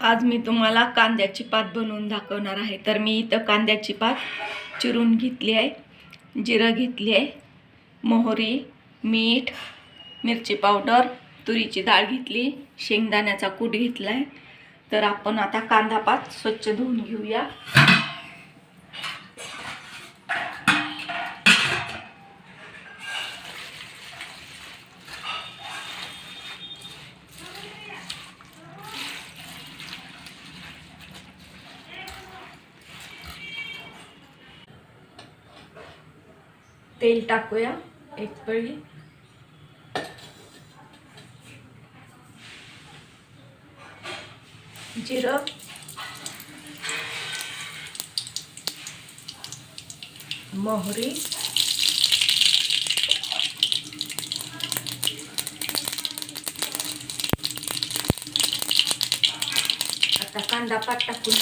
आज मी तुम्हाला कांद्याची पात बनवून दाखवणार आहे. तर मी इथं कांद्याची पात चिरून घेतली आहे. जिरं घेतली आहे. मोहरी मीठ मिरची पावडर तुरीची डाळ घेतली शेंगदाण्याचा कूट घेतला आहे तर आपण आता कांदा पात स्वच्छ धुवून घेऊया. तेल टाकूया एक पळी जिरं. मोहरी. आता कांदा पात टाकून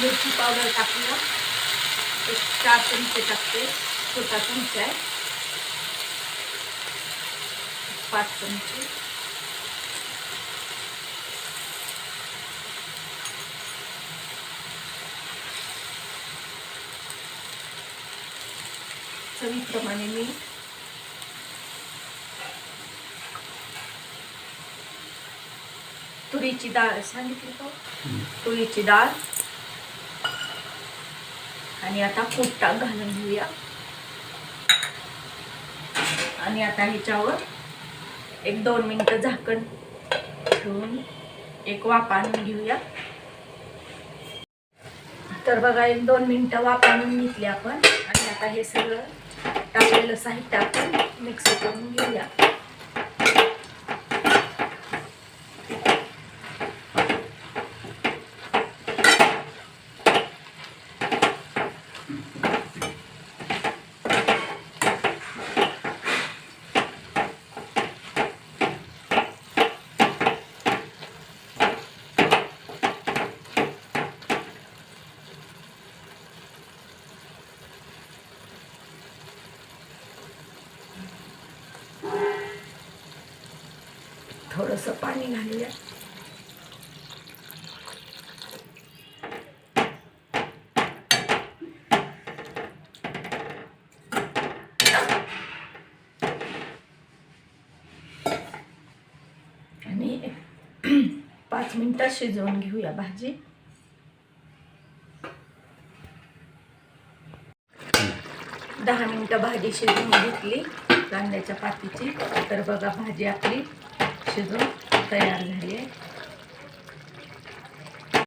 मिरची पावडर टाकूया. एक चार चमचे टाकते. छोटा चमचा आहे. पाच चमचे. चवीप्रमाणे मीठ तुरीची डाळ सांगितली का? तुरीची डाळ आणि आता कूट टाक घालून घेऊया. आणि आता ह्याच्यावर एक दोन मिनटं झाकण ठेवून एक वाफ आणून घेऊया. तर बघा एक दोन मिनटं वाफ आणून घेतली आपण. आणि आता हे सगळं टाकलेलं साहित्य आपण मिक्स करून घेऊया. थोडंसं पाणी घालूया. आणि पाच मिनिटात शिजवून घेऊया भाजी. दहा मिनिटं भाजी शिजवून घेतली. कांद्याच्या पातीची. तर बघा भाजी आपली शिजून तयार झाली आहे